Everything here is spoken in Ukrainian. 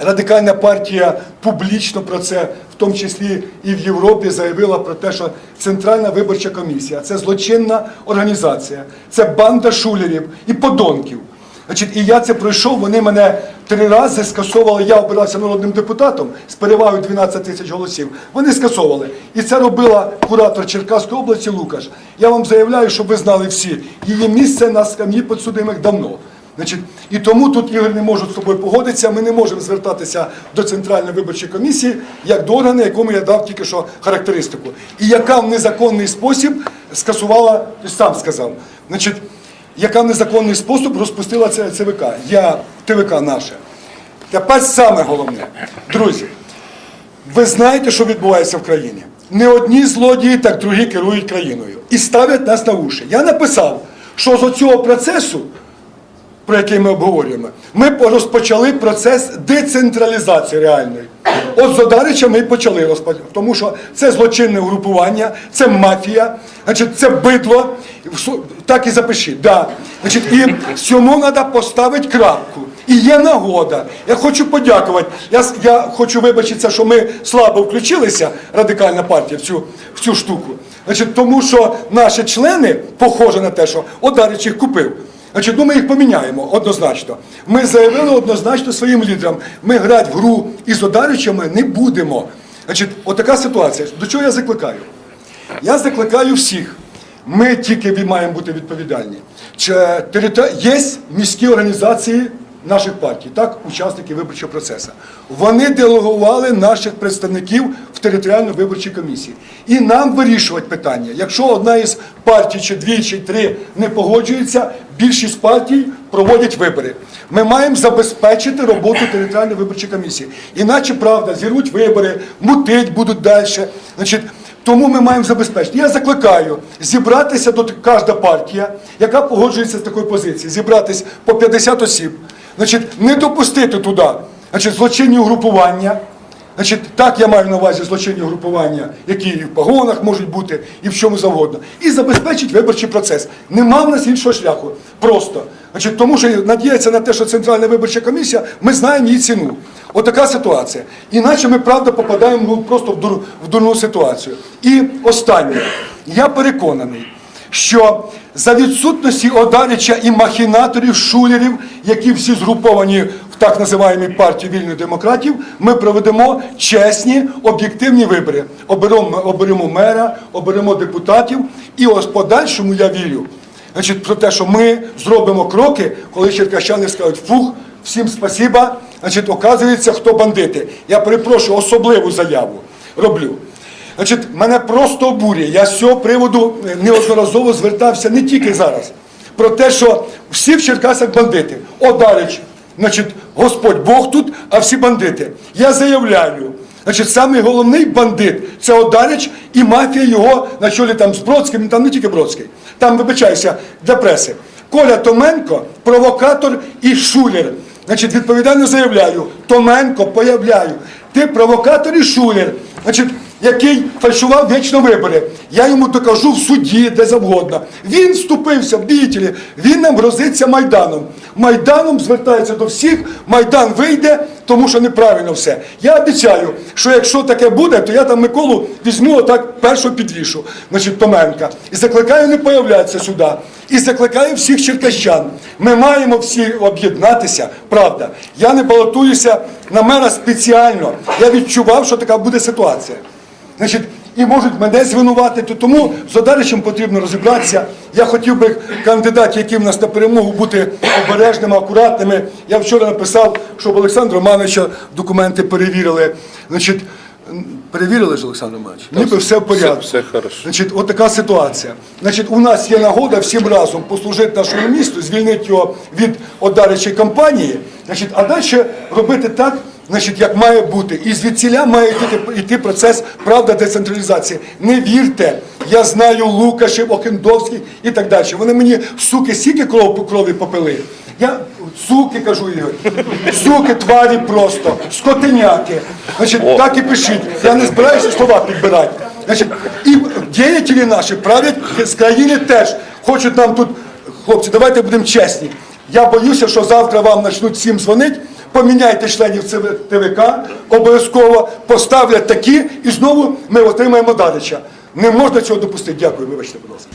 Радикальна партія публічно про це, в тому числі і в Європі, заявила про те, що Центральна виборча комісія це злочинна організація, це банда шулерів і подонків. Значить, і я це пройшов, вони мене три рази скасовували. Я обирався народним депутатом з перевагою 12 тисяч голосів. Вони скасовували. І це робила куратор Черкаської області Лукаш. Я вам заявляю, щоб ви знали всі, її місце на скам'ї підсудимих давно. Значить, і тому тут Ігор не можуть з тобою погодитися. Ми не можемо звертатися до Центральної виборчої комісії як до органу, якому я дав тільки що характеристику. І яка в незаконний спосіб скасувала, сам сказав. Значить, яка в незаконний спосіб розпустила це ЦВК. Я ТВК наше. Тепер саме головне, друзі, ви знаєте, що відбувається в країні. Не одні злодії, так другі керують країною. І ставлять нас на уші. Я написав, що з цього процесу, про який ми обговорюємо, ми розпочали процес децентралізації реальної. От з Одарича ми почали розпочати, тому що це злочинне угрупування, це мафія, значить, це бидло. Так і запишіть. Да. Значить, і цьому треба поставити крапку. І є нагода. Я хочу подякувати. Я, я хочу вибачитися, що ми слабо включилися, радикальна партія, в цю, в цю штуку. Значить, тому що наші члени, похоже на те, що Одарич їх купив. Значить, ну ми їх поміняємо однозначно. Ми заявили однозначно своїм лідерам, ми грати в гру із Одаричами не будемо. Значить, отака ситуація. До чого я закликаю? Я закликаю всіх. Ми тільки маємо бути відповідальні. Чи Є міські організації наших партій, так, учасники виборчого процесу. Вони делегували наших представників територіальну виборчі комісії. І нам вирішувати питання. Якщо одна із партій, чи дві, чи три не погоджується, більшість партій проводять вибори. Ми маємо забезпечити роботу територіальної виборчої комісії. Іначе, правда, зірвуть вибори, мутить будуть далі. Значить, тому ми маємо забезпечити. Я закликаю зібратися до кожна партія, яка погоджується з такою позицією, зібратись по 50 осіб, значить, не допустити туди значить, злочинні угрупування. Значить, так я маю на увазі злочинні угрупування, які і в погонах можуть бути, і в чому завгодно. І забезпечить виборчий процес. Нема в нас іншого шляху. Просто. Значить, тому що надіятися на те, що Центральна виборча комісія, ми знаємо її ціну. Отака ситуація. Іначе ми, правда, попадаємо ну, просто в, дур, в дурну ситуацію. І останнє. Я переконаний, що за відсутності Одарича і махінаторів, шулерів, які всі згруповані в так називаємій партії вільних демократів, ми проведемо чесні, об'єктивні вибори. Оберемо, оберемо мера, оберемо депутатів, і ось подальшому я вірю. Значить, про те, що ми зробимо кроки, коли черкащани скажуть фух, всім спасіба, значить, оказується, хто бандити. Я перепрошую, особливу заяву роблю. Значить, мене просто обурює. Я з цього приводу неодноразово звертався не тільки зараз. Про те, що всі в Черкасах бандити. Одарич, значить, Господь Бог тут, а всі бандити. Я заявляю, значить, самий головний бандит це Одарич і мафія його на чолі там з Бродським, там не тільки Бродський. Там, вибачаюся, для преси. Коля Томенко, провокатор і шулер. Значить, відповідально заявляю, Томенко, появляю, ти провокатор і шулер. Значить, який фальшував вічно вибори. Я йому докажу в суді, де завгодно. Він вступився в діятелі, він нам грозиться Майданом. Майданом звертається до всіх, Майдан вийде, тому що неправильно все. Я обіцяю, що якщо таке буде, то я там Миколу візьму отак першого підвішу, значить, Томенка. І закликаю не появлятися сюди. І закликаю всіх черкащан. Ми маємо всі об'єднатися, правда. Я не балотуюся на мера спеціально. Я відчував, що така буде ситуація. Значить, і можуть мене звинуватити, тому з Одаричем потрібно розібратися. Я хотів би кандидатів, які в нас на перемогу, бути обережними, акуратними. Я вчора написав, щоб Олександра Романовича документи перевірили. Значить, перевірили ж Олександр Романович? Ніби все в порядку. все хорошо. Значить, от така ситуація. Значить, у нас є нагода всім разом послужити нашому місту, звільнити його від одаричої кампанії, значить, а далі робити так, значить, як має бути. І звідсіля має йти, йти процес правда децентралізації. Не вірте, я знаю Лукашев, Охендовський і так далі. Вони мені суки стільки кров, крові попили. Я суки кажу Ігор, суки, тварі просто, скотиняки. Значить, так і пишіть. Я не збираюся слова підбирати. Значить, і діятелі наші правлять з країни теж. Хочуть нам тут, хлопці, давайте будемо чесні. Я боюся, що завтра вам почнуть всім дзвонити поміняйте членів ТВК, обов'язково поставлять такі, і знову ми отримаємо Дарича. Не можна цього допустити. Дякую, вибачте, будь ласка.